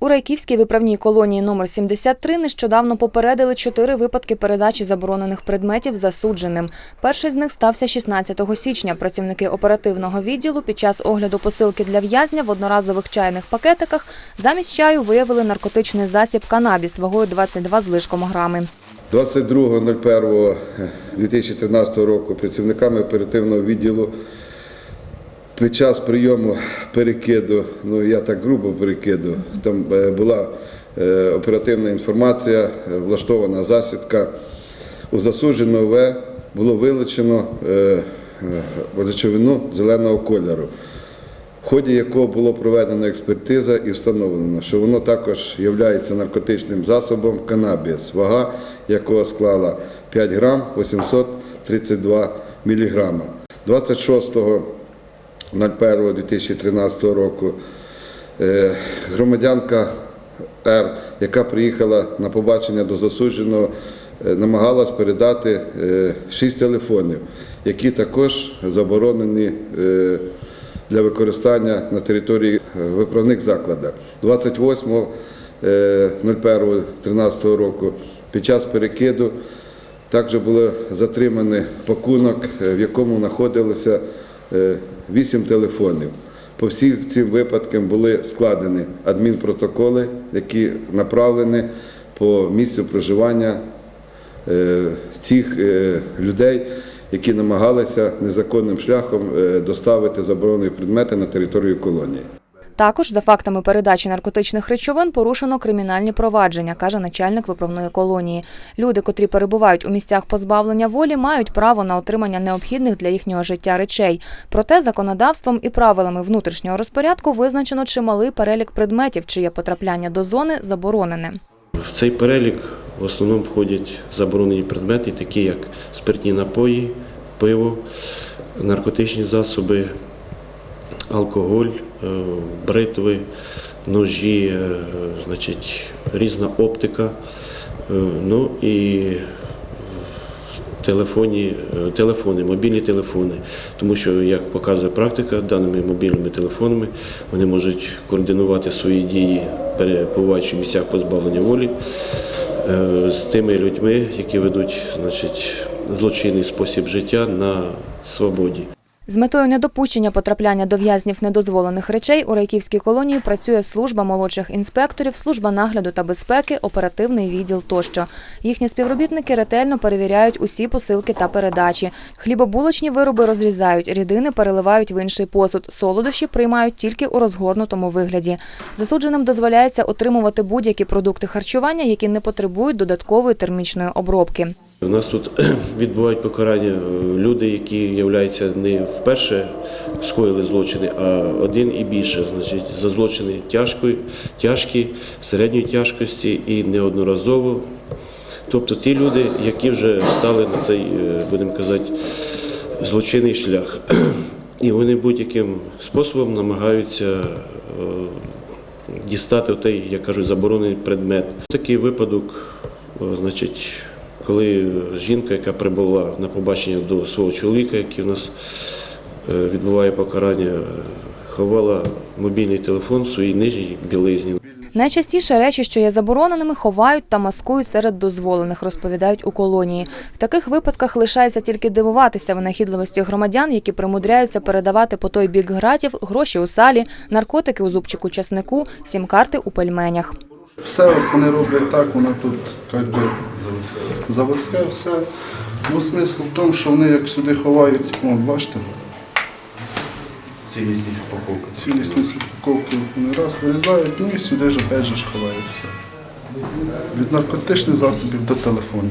У Райківській виправній колонії номер 73 нещодавно попередили чотири випадки передачі заборонених предметів засудженим. Перший з них стався 16 січня. Працівники оперативного відділу під час огляду посилки для в'язня в одноразових чайних пакетиках замість чаю виявили наркотичний засіб канабіс вагою 22 з лишком грами. 22.01.2013 року працівниками оперативного відділу під час прийому перекиду, ну я так грубо перекиду, там е, була е, оперативна інформація, е, влаштована засідка. У засудженого В було вилучено речовину зеленого кольору в ході якого було проведено експертиза і встановлено, що воно також є наркотичним засобом канабіс, вага якого склала 5 грам 832 міліграма. 26.01.2013 року е, громадянка Р, яка приїхала на побачення до засудженого, е, намагалась передати 6 телефонів, які також заборонені е, для використання на території е, виправних закладів. 28.01.13 року під час перекиду також було затриманий пакунок, е, в якому знаходилося 8 телефонів. По всім цим випадкам були складені адмінпротоколи, які направлені по місцю проживання е, цих е, людей, які намагалися незаконним шляхом е, доставити заборонені предмети на територію колонії. Також за фактами передачі наркотичних речовин порушено кримінальні провадження, каже начальник виправної колонії. Люди, котрі перебувають у місцях позбавлення волі, мають право на отримання необхідних для їхнього життя речей. Проте законодавством і правилами внутрішнього розпорядку визначено чималий перелік предметів, чиє потрапляння до зони заборонене. В цей перелік в основному входять заборонені предмети, такі як спиртні напої, пиво, наркотичні засоби, алкоголь, е, бритви, ножі, е, значить, різна оптика, е, ну і телефоні, телефони, мобільні телефони. Тому що, як показує практика, даними мобільними телефонами вони можуть координувати свої дії, перебуваючи в місцях позбавлення волі з тими людьми, які ведуть значить, злочинний спосіб життя на свободі. З метою недопущення потрапляння до в'язнів недозволених речей у Райківській колонії працює служба молодших інспекторів, служба нагляду та безпеки, оперативний відділ тощо. Їхні співробітники ретельно перевіряють усі посилки та передачі. Хлібобулочні вироби розрізають, рідини переливають в інший посуд. Солодощі приймають тільки у розгорнутому вигляді. Засудженим дозволяється отримувати будь-які продукти харчування, які не потребують додаткової термічної обробки. У нас тут відбувають покарання е, люди, які являються не вперше скоїли злочини, а один і більше. Значить, за злочини тяжкої, тяжкі, середньої тяжкості і неодноразово. Тобто ті люди, які вже стали на цей, е, будемо казати, злочинний шлях. І вони будь-яким способом намагаються е, дістати той, як кажуть, заборонений предмет. Такий випадок, значить, коли жінка, яка прибула на побачення до свого чоловіка, який у нас е, відбуває покарання, е, ховала мобільний телефон в своїй нижній білизні. Найчастіше речі, що є забороненими, ховають та маскують серед дозволених, розповідають у колонії. В таких випадках лишається тільки дивуватися винахідливості громадян, які примудряються передавати по той бік гратів гроші у салі, наркотики у зубчику часнику, сім-карти у пельменях. Все вони роблять так, воно тут як би заводське все. Ну, смисл в тому, що вони як сюди ховають, о, бачите, Цілісність упаковки. цілісні упаковки вони раз вирізають, ну і сюди ж опять же ж ховають все. Від наркотичних засобів до телефонів.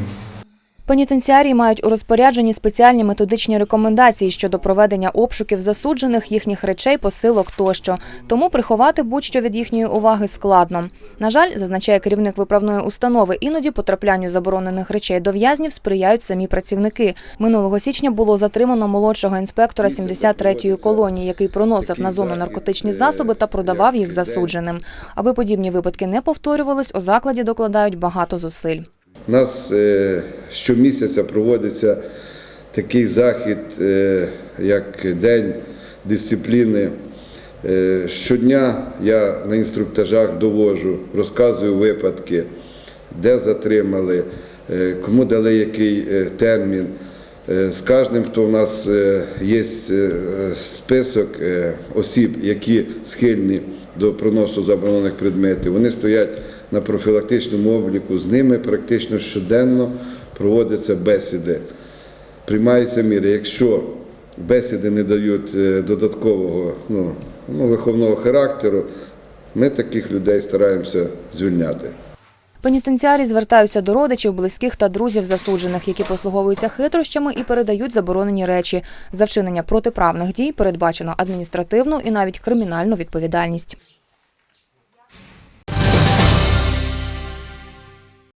Пенітенціарії мають у розпорядженні спеціальні методичні рекомендації щодо проведення обшуків засуджених, їхніх речей, посилок тощо. Тому приховати будь-що від їхньої уваги складно. На жаль, зазначає керівник виправної установи, іноді потраплянню заборонених речей до в'язнів сприяють самі працівники. Минулого січня було затримано молодшого інспектора 73-ї колонії, який проносив на зону наркотичні засоби та продавав їх засудженим. Аби подібні випадки не повторювались, у закладі докладають багато зусиль. У нас е, щомісяця проводиться такий захід, е, як День дисципліни Е, Щодня я на інструктажах довожу, розказую випадки, де затримали, кому дали який термін. З кожним, хто у нас є список осіб, які схильні до проносу заборонених предметів, вони стоять на профілактичному обліку. З ними практично щоденно проводяться бесіди. Приймаються міри. Якщо бесіди не дають е, додаткового ну, ну, виховного характеру, ми таких людей стараємося звільняти. Пенітенціарі звертаються до родичів, близьких та друзів засуджених, які послуговуються хитрощами і передають заборонені речі. За вчинення протиправних дій передбачено адміністративну і навіть кримінальну відповідальність.